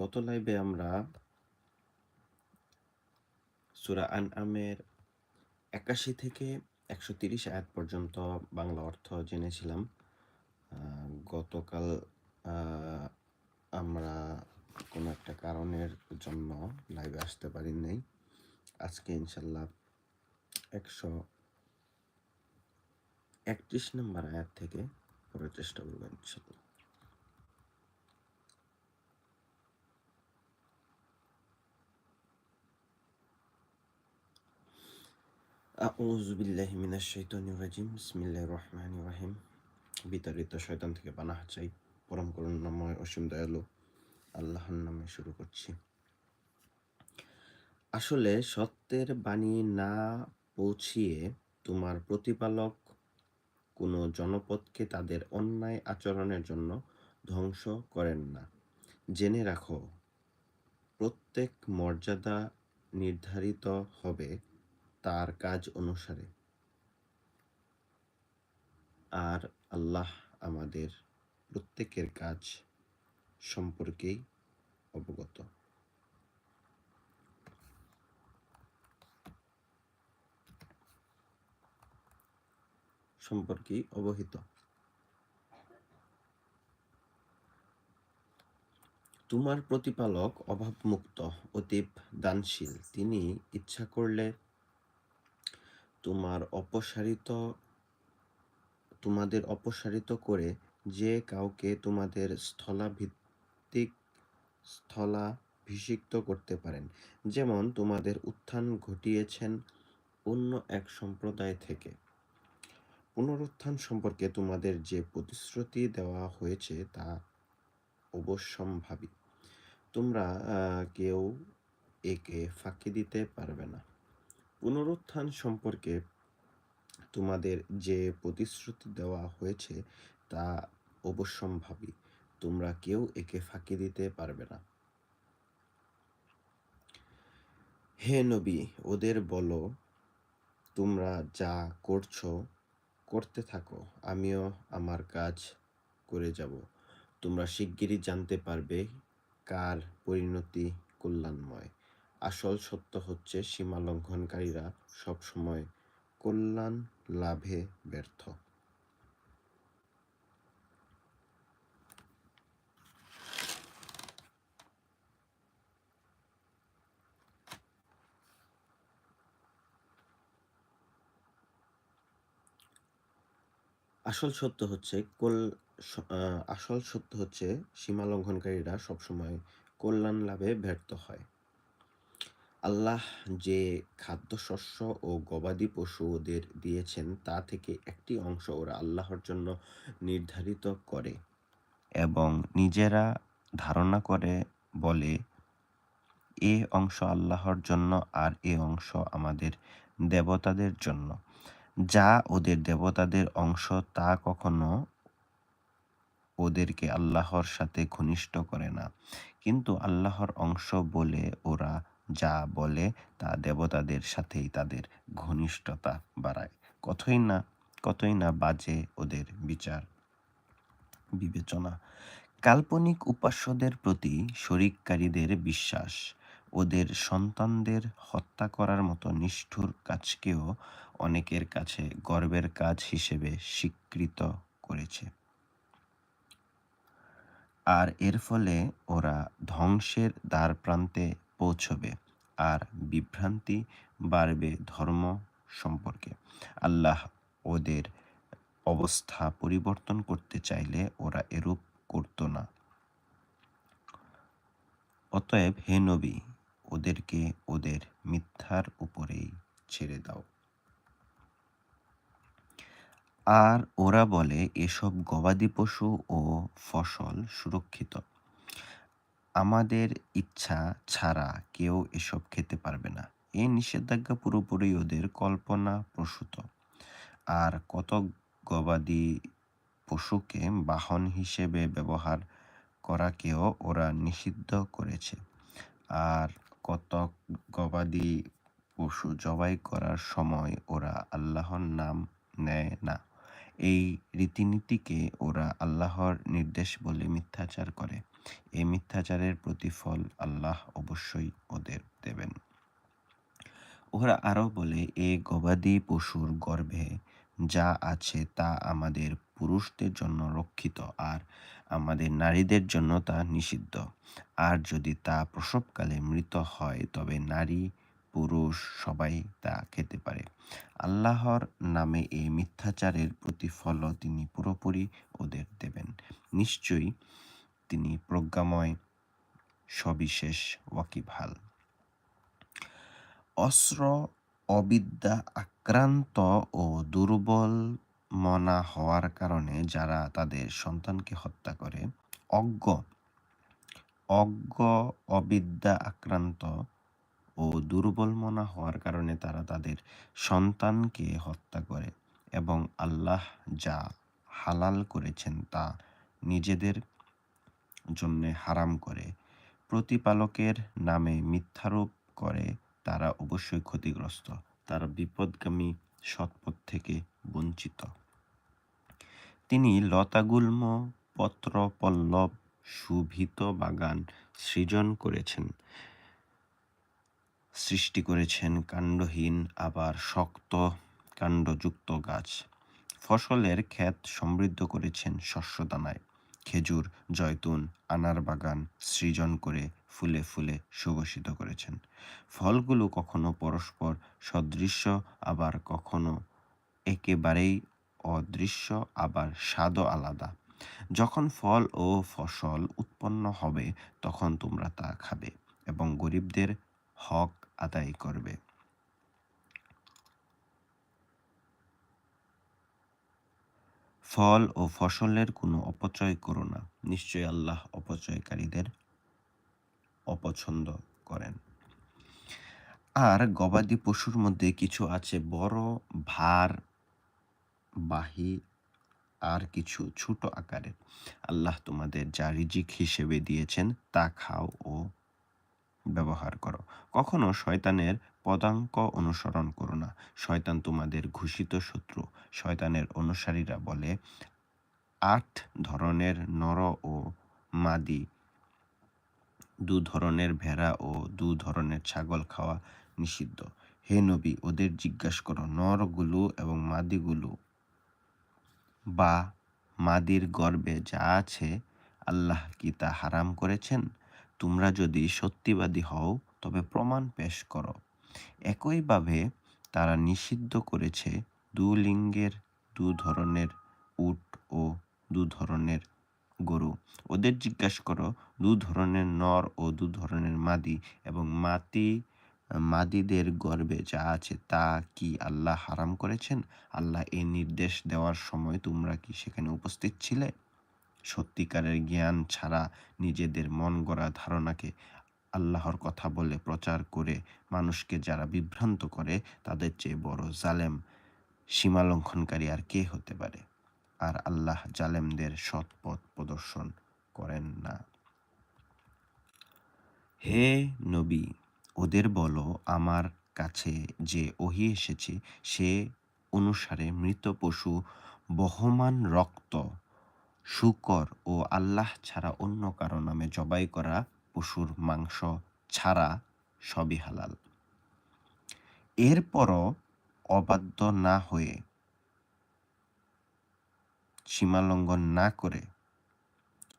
গত লাইভে আমরা সুরা আন আমের একাশি থেকে একশো তিরিশ আয়াত পর্যন্ত বাংলা অর্থ জেনেছিলাম। গতকাল আমরা কোনো একটা কারণের জন্য লাইভে আসতে পারি নাই। আজকে ইনশাল্লাহ একশো একত্রিশ নম্বর আয়াত থেকে পড়ার চেষ্টা করব ইনশাল্লাহ। রহিম। বিতাড়িত শয়তান থেকে পানাহ চাই, পরম করুণাময় অসীম দয়ালু আল্লাহর নামে শুরু করছি। আসলে সত্যের বাণী না পৌঁছিয়ে তোমার প্রতিপালক কোনো জনপদকে তাদের অন্যায় আচরণের জন্য ধ্বংস করেন না। জেনে রাখো, প্রত্যেক মর্যাদা নির্ধারিত হবে তার কাজ অনুসারে। আর আল্লাহ আমাদের প্রত্যেকের কাজ সম্পর্কেই অবগত। সম্পর্কেই অবহিত। তোমার প্রতিপালক অভাবমুক্ত, অতীব দানশীল। তিনি ইচ্ছা করলে তোমার অপসারিত, তোমাদের অপসারিত করে যে কাউকে তোমাদের স্থলাভিত্তিক স্থলাভিষিক্ত করতে পারেন। যেমন তোমাদের উত্থান ঘটিয়েছেন অন্য এক সম্প্রদায় থেকে। পুনরুত্থান সম্পর্কে তোমাদের যে প্রতিশ্রুতি দেওয়া হয়েছে তা অবশ্যম্ভাবী। তোমরা কেউ একে ফাঁকি দিতে পারবে না। পুনরুত্থান সম্পর্কে তোমাদের যে প্রতিশ্রুতি দেওয়া হয়েছে তা অবশ্যম্ভাবী। তোমরা কেউ একে ফাঁকি দিতে পারবে না। হে নবী, ওদের বলো, তোমরা যা করছ, করতে থাকো, আমিও আমার কাজ করে যাব। তোমরা শিগগিরই জানতে পারবে কার পরিণতি কল্যাণময়। আসল সত্য হচ্ছে সীমা লঙ্ঘনকারীরা সবসময় কল্যাণ লাভে ব্যর্থ। আসল সত্য হচ্ছে কল আসল সত্য হচ্ছে সীমা লঙ্ঘনকারীরা সবসময় কল্যাণ লাভে ব্যর্থ হয়। আল্লাহ যে খাদ্যশস্য ও গবাদি পশু ওদের দিয়েছেন, তা থেকে একটি অংশ ওরা আল্লাহর জন্য নির্ধারিত করে এবং নিজেরা ধারণা করে বলে, এ অংশ আল্লাহর জন্য আর এ অংশ আমাদের দেবতাদের জন্য। যা ওদের দেবতাদের অংশ, তা কখনো ওদেরকে আল্লাহর সাথে ঘনিষ্ঠ করে না। কিন্তু আল্লাহর অংশ বলে ওরা যা বলে তা দেবতাদের সাথেই তাদের ঘনিষ্ঠতা বাড়ায়। কতই না কতই না বাজে ওদের বিচার, বিবেচনা। কাল্পনিক উপাস্যদের প্রতি শরিককারীদের বিশ্বাস, ওদের সন্তানদের হত্যা করার মতো নিষ্ঠুর কাজকেও অনেকের কাছে গর্বের কাজ হিসেবে স্বীকৃত করেছে। আর এর ফলে ওরা ধ্বংসের দ্বার প্রান্তে পৌঁছবে আর বিভ্রান্তি বাড়বে ধর্ম সম্পর্কে। আল্লাহ ওদের অবস্থা পরিবর্তন করতে চাইলে ওরা এরূপ করতো না। অতএব হে নবী, ওদেরকে ওদের মিথ্যার উপরেই ছেড়ে দাও। আর ওরা বলে, এসব গবাদি পশু ও ফসল সুরক্ষিত। আমাদের ইচ্ছা ছাড়া কেউ এসব খেতে পারবে না। এই নিষেধাজ্ঞা পুরোপুরি ওদের কল্পনা প্রসূত। আর কত গবাদি পশুকে বাহন হিসেবে ব্যবহার করাকেও ওরা নিষিদ্ধ করেছে। আর কত গবাদি পশু জবাই করার সময় ওরা আল্লাহর নাম নেয় না। এই রীতিনীতিকে ওরা আল্লাহর নির্দেশ বলে মিথ্যাচার করে। এই মিথ্যাচারের প্রতিফল আল্লাহ অবশ্যই ওদের দেবেন। ওরা আরও বলে, এ গবাদি পশুর গর্ভে যা আছে তা আমাদের পুরুষদের জন্য রক্ষিত আর আমাদের নারীদের জন্য তা নিষিদ্ধ। আর যদি তা প্রসবকালে মৃত হয়, তবে নারী, পুরুষ সবাই তা খেতে পারে। আল্লাহর নামে এই মিথ্যাচারের প্রতিফলও তিনি পুরোপুরি ওদের দেবেন। নিশ্চয়ই তিনি প্রজ্ঞাময়, সবিশেষ, ওয়াকিবহাল। অস্ত্র অবিদ্যা আক্রান্ত ও দুর্বল মনা হওয়ার কারণে যারা তাদের সন্তানকে হত্যা করে, অজ্ঞ অজ্ঞ, অবিদ্যা আক্রান্ত ও দুর্বল মনা হওয়ার কারণে তারা তাদের সন্তানকে হত্যা করে এবং আল্লাহ যা হালাল করেছেন তা নিজেদের জন্য হারাম করে। প্রতিপালকের নামে মিথ্যারোপ করে, তারা অবশ্যই ক্ষতিগ্রস্ত। তারা বিপদগামী সৎপথ থেকে বঞ্চিত। তিনি লতাগুল্ম পত্র পল্লব শুভিত বাগান সৃজন করেছেন। সৃষ্টি করেছেন কাণ্ডহীন, আবার শক্ত, কাণ্ডযুক্ত গাছ। ফসলের ক্ষেত সমৃদ্ধ করেছেন শস্যদানায়। খেজুর, জয়তুন, আনার বাগান সৃজন করে ফুলে ফুলে সুঘোষিত করেছেন। ফলগুলো কখনো পরস্পর সদৃশ্য, আবার কখনো একেবারেই অদৃশ্য, আবার স্বাদও আলাদা। যখন ফল ও ফসল উৎপন্ন হবে, তখন তোমরা তা খাবে এবং গরিবদের হক আদায় করবে। ফল ও ফসলের কোনো অপচয় করো না। নিশ্চয়ই আল্লাহ অপচয়কারীদের অপছন্দ করেন। আর গবাদি পশুর মধ্যে কিছু আছে বড়, ভার, বাহি আর কিছু ছোট আকারের আল্লাহ তোমাদের যা রিজিক হিসেবে দিয়েছেন তা খাও ও ব্যবহার করো। কখনো শয়তানের পদাঙ্ক অনুসরণ করো না। শয়তান তোমাদের ঘোষিত শত্রু। শয়তানের অনুসারীরা বলে, আট ধরনের নর ও মাদি, দু ধরনের ভেড়া ও দু ধরনের ছাগল খাওয়া নিষিদ্ধ। হে নবী, ওদের জিজ্ঞাসা করো, নরগুলো এবং মাদিগুলো বা মাদির গর্বে যা আছে, আল্লাহ কি তা হারাম করেছেন? তোমরা যদি সত্যিবাদী হও, তবে প্রমাণ পেশ করো। একইভাবে তারা নিষিদ্ধ করেছে দু লিঙ্গের দু ধরনের উট ও দু ধরনের গরু। ওদের জিজ্ঞাসা করো, দু ধরনের নর ও দু ধরনের মাদি এবং মাতি, মাদিদের গর্বে যা আছে তা কি আল্লাহ হারাম করেছেন? আল্লাহ এই নির্দেশ দেওয়ার সময় তোমরা কি সেখানে উপস্থিত ছিলে? সত্যিকারের জ্ঞান ছাড়া নিজেদের মন গড়া ধারণাকে আল্লাহর কথা বলে প্রচার করে মানুষকে যারা বিভ্রান্ত করে, তাদের চেয়ে বড় জালেম, সীমালঙ্ঘনকারী আর কে হতে পারে? আর আল্লাহ জালেমদের সৎ পথ প্রদর্শন করেন না। হে নবী, ওদের বলো, আমার কাছে যে ওহি এসেছে, সে অনুসারে মৃত পশু, বহমান রক্ত, শুকর ও আল্লাহ ছাড়া অন্য কারও নামে জবাই করা পশুর মাংস ছাড়া সবই হালাল। এরপরও অবাধ্য না হয়ে, সীমালঙ্ঘন না করে,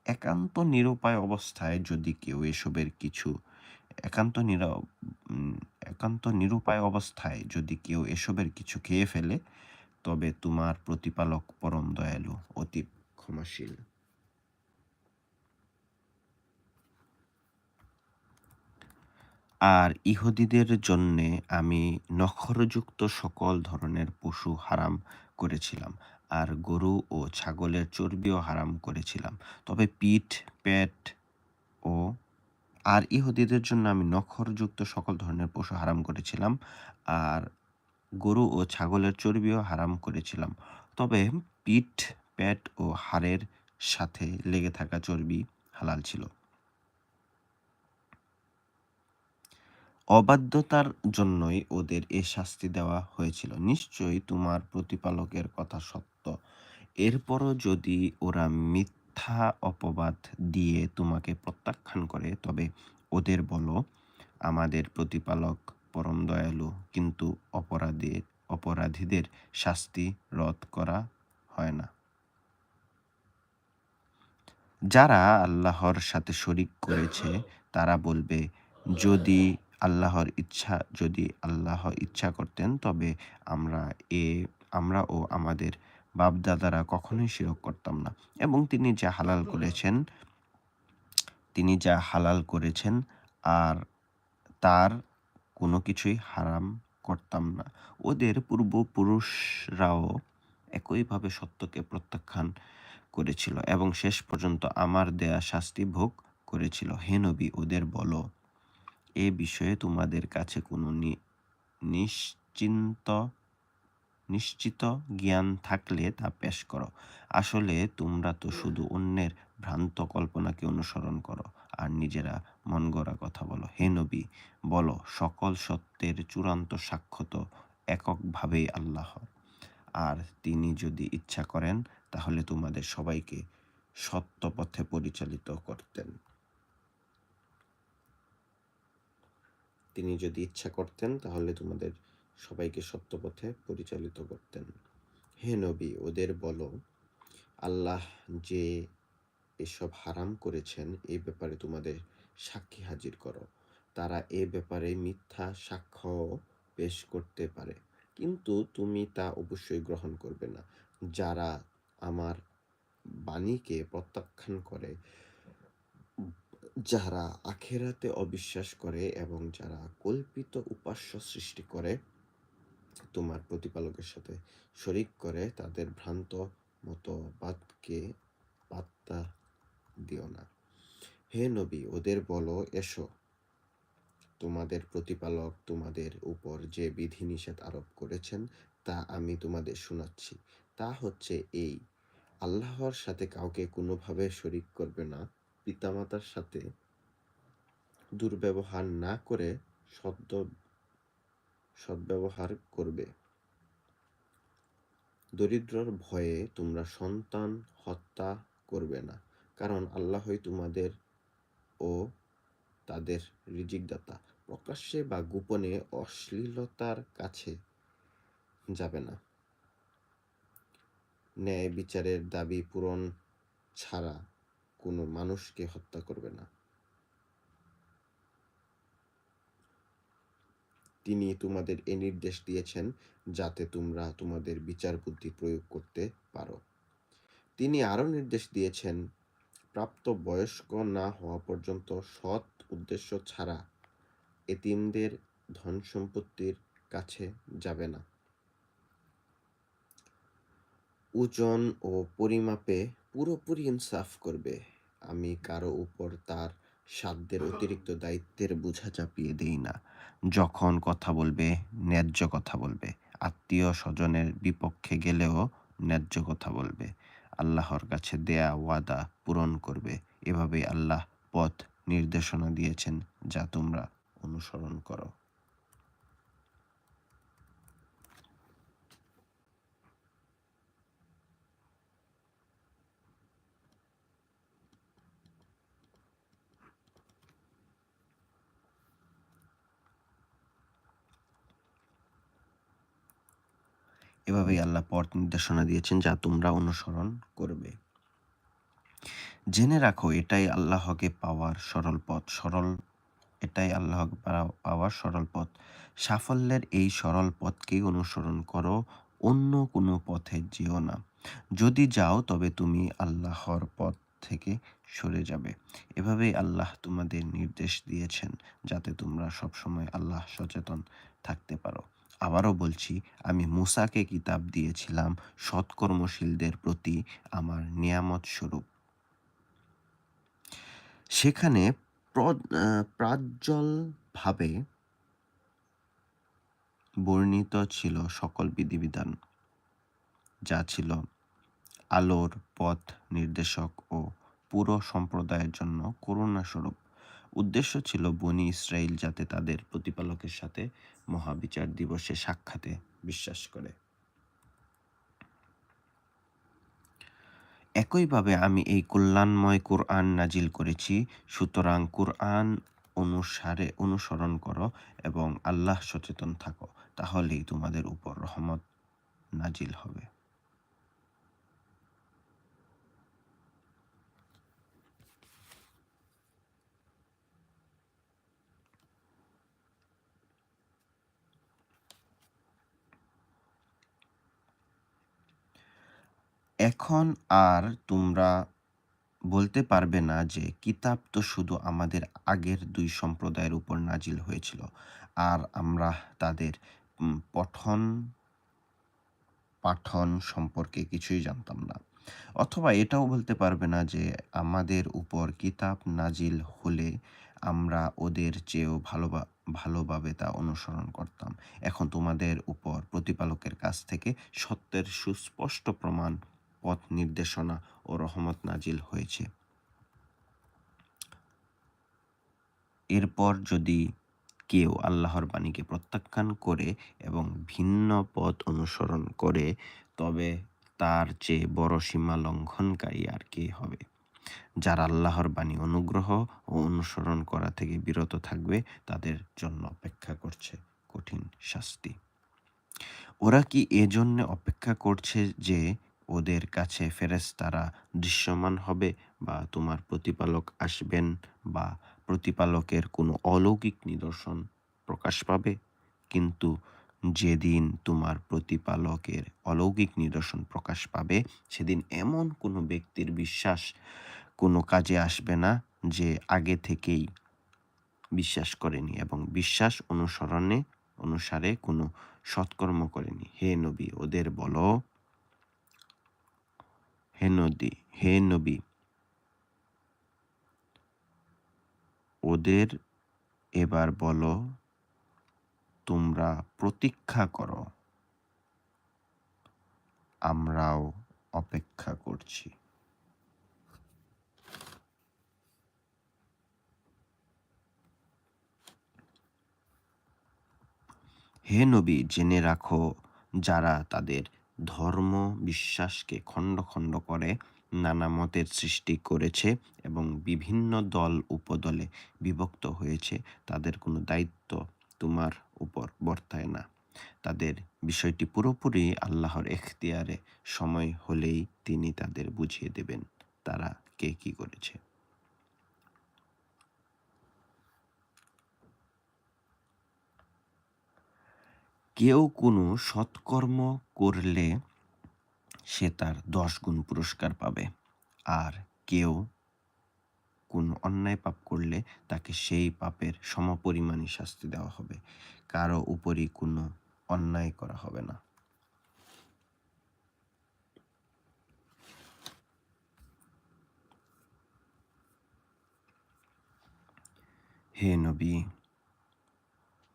একান্ত নিরুপায় অবস্থায় যদি কেউ এসবের কিছু একান্ত নিরা একান্ত নিরুপায় অবস্থায় যদি কেউ এসবের কিছু খেয়ে ফেলে, তবে তোমার প্রতিপালক পরম দয়ালু অতি ক্ষমাশীল। আর ইহুদিদের জন্যে আমি নখরযুক্ত সকল ধরনের পশু হারাম করেছিলাম। আর গরু ও ছাগলের চর্বিও হারাম করেছিলাম। তবে পিঠ, পেট ও আর ইহুদিদের জন্য আমি নখরযুক্ত সকল ধরনের পশু হারাম করেছিলাম। আর গরু ও ছাগলের চর্বিও হারাম করেছিলাম। তবে পিঠ, পেট ও হাড়ের সাথে লেগে থাকা চর্বি হালাল ছিল। অবাধ্যতার জন্যই ওদের এ শাস্তি দেওয়া হয়েছিল। নিশ্চয়ই তোমার প্রতিপালকের কথা সত্য। এরপরও যদি ওরা মিথ্যা অপবাদ দিয়ে তোমাকে প্রত্যাখ্যান করে, তবে ওদের বলো, আমাদের প্রতিপালক পরম দয়ালু, কিন্তু অপরাধীর অপরাধীদের শাস্তি রদ করা হয় না। যারা আল্লাহর সাথে শরিক করেছে, তারা বলবে, যদি আল্লাহর ইচ্ছা যদি আল্লাহ ইচ্ছা করতেন তবে আমরা এ আমরা ও আমাদের বাপদাদারা কখনোই শিরক করতাম না। এবং তিনি যা হালাল করেছেন তিনি যা হালাল করেছেন আর তার কোনো কিছুই হারাম করতাম না। ওদের পূর্বপুরুষরাও একইভাবে সত্যকে প্রত্যাখ্যান করেছিল এবং শেষ পর্যন্ত আমার দেয়া শাস্তি ভোগ করেছিল। হে নবী ওদের বলো। এ বিষয়ে তোমাদের কাছে কোনো নিশ্চিন্ত, নিশ্চিত জ্ঞান থাকলে তা পেশ করো। আসলে তোমরা তো শুধু অন্যের ভ্রান্ত কল্পনাকে অনুসরণ করো আর নিজেরা মন গড়া কথা বলো। হে নবী, বলো, সকল সত্যের চূড়ান্ত সাক্ষ্য তো এককভাবেই আল্লাহ আর তিনি যদি ইচ্ছা করেন, তাহলে তোমাদের সবাইকে সত্য পথে পরিচালিত করতেন। তিনি যদি ইচ্ছা করতেন, তাহলে তোমাদের সবাইকে সত্যপথে পরিচালিত করতেন। হে নবী, ওদের বলো, আল্লাহ যে এসব হারাম করেছেন এই ব্যাপারে তোমাদের সাক্ষী হাজির করো। তারা এ ব্যাপারে মিথ্যা সাক্ষ্য পেশ করতে পারে। কিন্তু তুমি তা অবশ্যই গ্রহণ করবে না। যারা আমার বাণীকে প্রত্যাখ্যান করে যারা আখেরাতে অবিশ্বাস করে এবং যারা কল্পিত উপাস্য সৃষ্টি করে, তোমার প্রতিপালকের সাথে শরিক করে, তাদের ভ্রান্ত মতবাদকে পাত্তা দিও না। হে নবী, ওদের বলো, এসো। তোমাদের প্রতিপালক তোমাদের উপর যে বিধিনিষেধ আরোপ করেছেন, তা আমি তোমাদের শোনাচ্ছি। তা হচ্ছে এই, আল্লাহর সাথে কাউকে কোনোভাবে শরিক করবে না। পিতামাতার সাথে দুর্ব্যবহার না করে সদ্য, সদ্ব্যবহার করবে। দরিদ্রর ভয়ে তোমরা সন্তান হত্যা করবে না, কারণ আল্লাহই তোমাদের ও তাদের রিজিকদাতা। প্রকাশ্যে বা গোপনে অশ্লীলতার কাছে যাবে না। ন্যায় বিচারের দাবি পূরণ ছাড়া কোনো মানুষকে হত্যা করবে না। তিনি তোমাদের এ নির্দেশ দিয়েছেন যাতে তোমরা তোমাদের বিচার বুদ্ধি প্রয়োগ করতে পারো। তিনি আরও নির্দেশ দিয়েছেন, প্রাপ্ত বয়স্ক না হওয়া পর্যন্ত সৎ উদ্দেশ্য ছাড়া এতিমদের ধন সম্পত্তির কাছে যাবে না। ওজন ও পরিমাপে পুরোপুরি ইনসাফ করবে। আমি কারও উপর তার সাধ্যের অতিরিক্ত দায়িত্বের বোঝা চাপিয়ে দেই না। যখন কথা বলবে, ন্যায্য কথা বলবে। আত্মীয় স্বজনের বিপক্ষে গেলেও ন্যায্য কথা বলবে। আল্লাহর কাছে দেয়া ওয়াদা পূরণ করবে। এভাবে আল্লাহ পথ নির্দেশনা দিয়েছেন যা তোমরা অনুসরণ করো। এভাবেই আল্লাহ পথ নির্দেশনা দিয়েছেন যা তোমরা অনুসরণ করবে। জেনে রাখো, এটাই আল্লাহকে পাওয়ার সরল পথ। সরল, এটাই আল্লাহকে পাওয়ার সরল পথ। সাফল্যের এই সরল পথকেই অনুসরণ করো, অন্য কোনো পথে যেও না। যদি যাও, তবে তুমি আল্লাহর পথ থেকে সরে যাবে। এভাবেই আল্লাহ তোমাদের নির্দেশ দিয়েছেন, যাতে তোমরা সবসময় আল্লাহ সচেতন থাকতে পারো। আবারও বলছি, আমি মুসাকে কিতাব দিয়েছিলাম সৎকর্মশীলদের প্রতি আমার নিয়ামত স্বরূপ। সেখানে প্রাজ্জ্বলভাবে বর্ণিত ছিল সকল বিধিবিধান, যা ছিল আলোর পথ নির্দেশক ও পুরো সম্প্রদায়ের জন্য করুণাস্বরূপ। উদ্দেশ্য ছিল বনি ইসরায়েল যাতে তাদের প্রতিপালকের সাথে মহাবিচার দিবসে সাক্ষাতে বিশ্বাস করে। একইভাবে আমি এই কল্যাণময় কোরআন নাজিল করেছি, সুতরাং কোরআন অনুসারে অনুসরণ করো এবং আল্লাহ সচেতন থাকো, তাহলেই তোমাদের উপর রহমত নাজিল হবে। এখন আর তোমরা বলতে পারবে না যে কিতাব তো শুধু আমাদের আগের দুই সম্প্রদায়ের উপর নাজিল হয়েছিল। আর আমরা তাদের পঠন, পাঠন সম্পর্কে কিছুই জানতাম না। অথবা এটাও বলতে পারবে না যে আমাদের উপর কিতাব নাজিল হলে আমরা ওদের চেয়েও ভালো ভালোভাবে তা অনুসরণ করতাম। এখন তোমাদের উপর প্রতিপালকের কাছ থেকে সত্যের সুস্পষ্ট প্রমাণ পথ নির্দেশনা ও রহমত নাজিল হয়েছে। এরপর যদি কেউ আল্লাহর বাণীকে প্রত্যাখ্যান করে এবং ভিন্ন পথ অনুসরণ করে, তবে তার চেয়ে বড় সীমা লঙ্ঘনকারী আর কে হবে? যারা আল্লাহর বাণী অনুগ্রহ ও অনুসরণ করা থেকে বিরত থাকবে, তাদের জন্য অপেক্ষা করছে কঠিন শাস্তি। ওরা কি এজন্য অপেক্ষা করছে যে ওদের কাছে ফেরেশতারা দৃশ্যমান হবে বা তোমার প্রতিপালক আসবেন বা প্রতিপালকের কোনো অলৌকিক নিদর্শন প্রকাশ পাবে। কিন্তু যেদিন তোমার প্রতিপালকের অলৌকিক নিদর্শন প্রকাশ পাবে, সেদিন এমন কোনো ব্যক্তির বিশ্বাস কোনো কাজে আসবে না যে আগে থেকেই বিশ্বাস করেনি এবং বিশ্বাস অনুসরণে, অনুসারে কোনো সৎকর্ম করেনি। হে নবী, ওদের বলো হে নদী, হে নবী। ওদের এবার বলো, তোমরা প্রতীক্ষা করো। আমরাও অপেক্ষা করছি। হে নবী, জেনে রাখো যারা তাদের ধর্ম বিশ্বাসকে খণ্ড খণ্ড করে নানা মতের সৃষ্টি করেছে এবং বিভিন্ন দল উপদলে বিভক্ত হয়েছে। তাদের কোনো দায়িত্ব তোমার উপর বর্তায় না। তাদের বিষয়টি পুরোপুরি আল্লাহর এখতিয়ারে সময় হলেই তিনি তাদের বুঝিয়ে দেবেন। তারা কে কি করেছে? কেউ কোনো সৎকর্ম করলে সে তার দশ গুণ পুরস্কার পাবে। আর কেউ কোন অন্যায় পাপ করলে তাকে সেই পাপের সমপরিমাণই শাস্তি দেওয়া হবে। কারও উপরই কোনো অন্যায় করা হবে না। হে নবী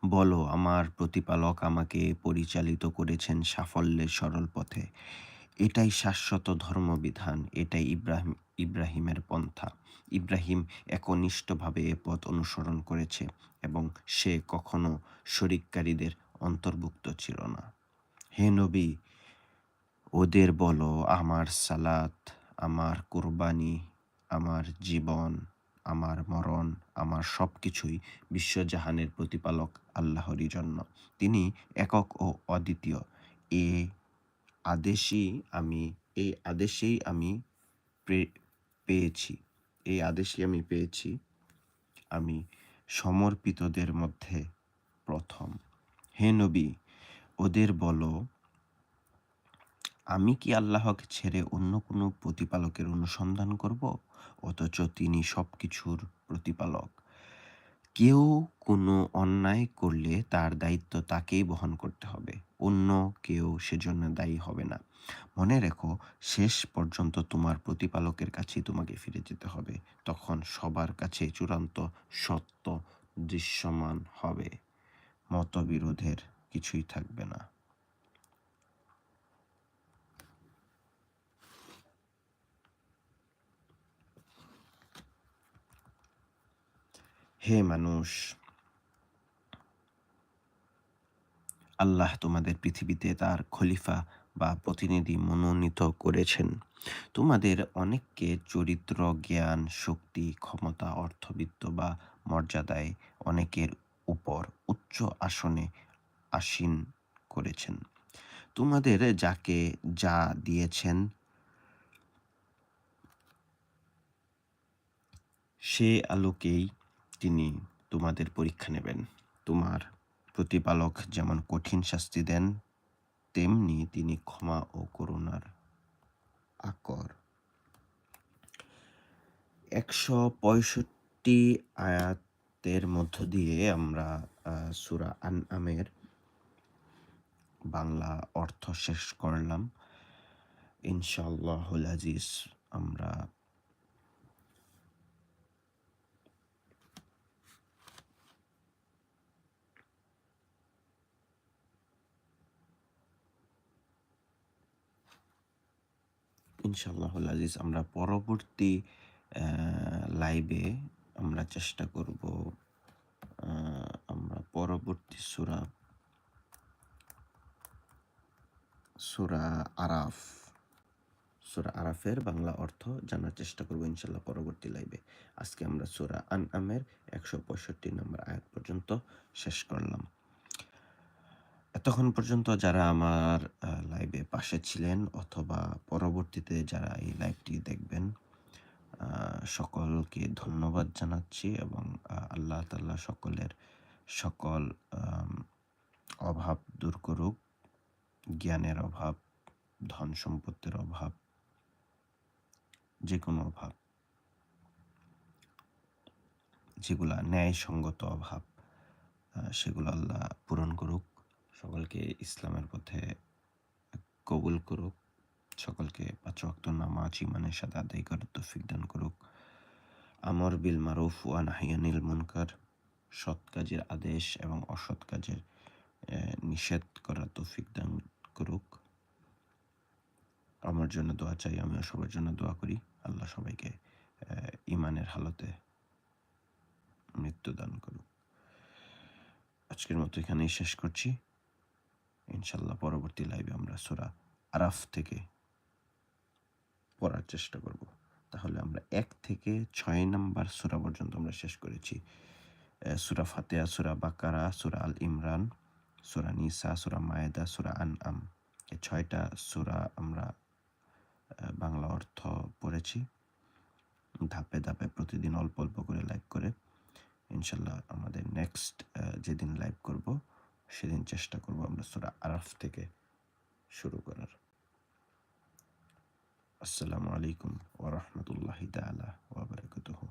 বলো, আমার প্রতিপালক আমাকে পরিচালিত করেছেন সাফল্যের সরল পথে। এটাই শাশ্বত ধর্মবিধান, এটাই ইব্রাহিম, ইব্রাহিমের পন্থা। ইব্রাহিম একনিষ্ঠভাবে এ পথ অনুসরণ করেছে এবং সে কখনো শরিককারীদের অন্তর্ভুক্ত ছিল না। হে নবী, ওদের বলো, আমার সালাত, আমার কুরবানি, আমার জীবন আমার মরণ, আমার সব কিছুই বিশ্বজাহানের প্রতিপালক আল্লাহরই জন্য। তিনি একক ও অদ্বিতীয়। এ আদেশই আমি এই আদেশেই আমি পেয়েছি। এই আদেশই আমি পেয়েছি। আমি সমর্পিতদের মধ্যে প্রথম। হে নবী, ওদের বলো আমি কি আল্লাহকে ছেড়ে অন্য কোনো প্রতিপালকের অনুসন্ধান করব? অথচ তিনি সব কিছুর প্রতিপালক। কেউ কোনো অন্যায় করলে তার দায়িত্ব তাকেই বহন করতে হবে। অন্য কেউ সেজন্য দায়ী হবে না। মনে রেখো, শেষ পর্যন্ত তোমার প্রতিপালকের কাছেই তোমাকে ফিরে যেতে হবে। তখন সবার কাছে চূড়ান্ত সত্য দৃশ্যমান হবে। মতবিরোধের কিছুই থাকবে না। হে মানুষ আল্লাহ তোমাদের পৃথিবীতে তার খলিফা বা প্রতিনিধি মনোনীত করেছেন তোমাদের অনেককে চরিত্র, জ্ঞান, শক্তি, ক্ষমতা, অর্থবিত্ত বা মর্যাদায় অনেকের উপর উচ্চ আসনে আসীন করেছেন। তোমাদের যাকে যা দিয়েছেন সে আলোকেই তিনি তোমাদের পরীক্ষা নেবেন। তোমার প্রতিপালক যেমন কঠিন শাস্তি দেন, তেমনি তিনি ক্ষমা ও করুণার আকর একশো পঁয়ষট্টি আয়াতের মধ্য দিয়ে আমরা সুরা আন আমের বাংলা অর্থ শেষ করলাম ইনশাআল্লাহুল আজিজ, আমরা ইনশাআল্লাহুল আজিজ আমরা পরবর্তী লাইভে আমরা চেষ্টা করব আমরা পরবর্তী সুরা সুরা আরাফ, সুরা আরাফের বাংলা অর্থ জানার চেষ্টা করব ইনশাল্লাহ পরবর্তী লাইভে আজকে আমরা সুরা আন আমের একশো পঁয়ষট্টি নম্বর আয়াত পর্যন্ত শেষ করলাম। এতক্ষণ পর্যন্ত যারা আমার লাইভে পাশে ছিলেন অথবা পরবর্তীতে যারা এই লাইভটি দেখবেন সকলকে ধন্যবাদ জানাচ্ছি এবং আল্লাহ তাল্লাহ সকলের সকল অভাব দূর করুক, জ্ঞানের অভাব, ধন সম্পত্তির অভাব যে কোনো অভাব, যেগুলা ন্যায়সঙ্গত অভাব সেগুলো আল্লাহ পূরণ করুক। সকলকে ইসলামের পথে কবুল করুক, সকলকে পাঁচ অক্ত নামাজ ইমানের সাথে আদায় করার তৌফিক দান করুক। আমর বিল মারুফ ওয়ান হাইয়ানিল মুনকার, সৎ কাজের আদেশ এবং অসৎ কাজের নিষেধ করার তৌফিক দান করুক। আমার জন্য দোয়া চাই, আমিও সবার জন্য দোয়া করি। আল্লাহ সবাইকে ইমানের হালতে মৃত্যু দান করুক। আজকের মতো এখানেই শেষ করছি। ইনশাল্লাহ পরবর্তী লাইভে আমরা সুরা আরাফ থেকে পড়ার চেষ্টা করব। তাহলে আমরা এক থেকে ছয় নাম্বার সুরা পর্যন্ত আমরা শেষ করেছি। সুরা ফাতেহা, সুরা বাকারা, সুরা আল ইমরান, সুরা নিসা, সুরা মায়েদা, সুরা আন আম এই ছয়টা সুরা আমরা বাংলা অর্থ পড়েছি। ধাপে ধাপে প্রতিদিন অল্প অল্প করে লাইভ করে ইনশাল্লাহ আমাদের নেক্সট যেদিন লাইভ করব সেদিন চেষ্টা করব আমরা সুরা আরাফ থেকে শুরু করার। আসসালামু আলাইকুম ওরহমতুল্লাহ তালা ওবরাকাতুহু